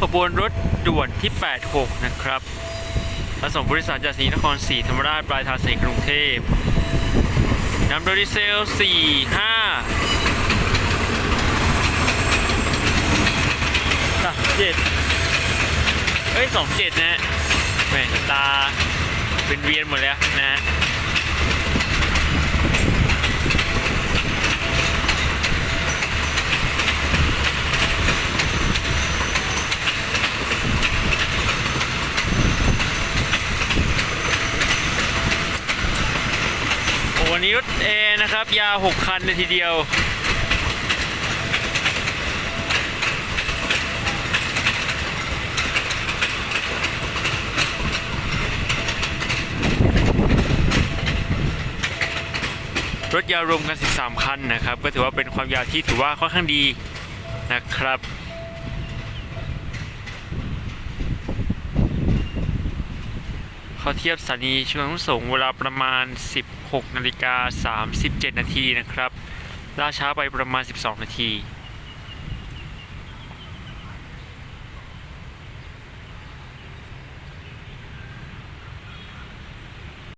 ขบวนรถด่วนที่ 86 นะครับผสมบริษัทจากสีนครศรีธรรมราชปลายทางสีกรุงเทพนำโดยดีเซล 4 5สามเจ็ดเอ้ยสองเจ็ดนะแหมตาเป็นเวียนหมดแล้วนะ วันนี้รถแอนะครับ ยาว6คันเลยทีเดียว รถยาวรวมกัน 13 คันนะครับ ก็ถือว่าเป็นความยาวที่ถือว่าค่อนข้างดีนะครับ เขาเทียบสถานีชุมนุมสงเวลาประมาณ 16นาฬิกา37 นาทีนะครับล่าช้าไปประมาณ 12 นาที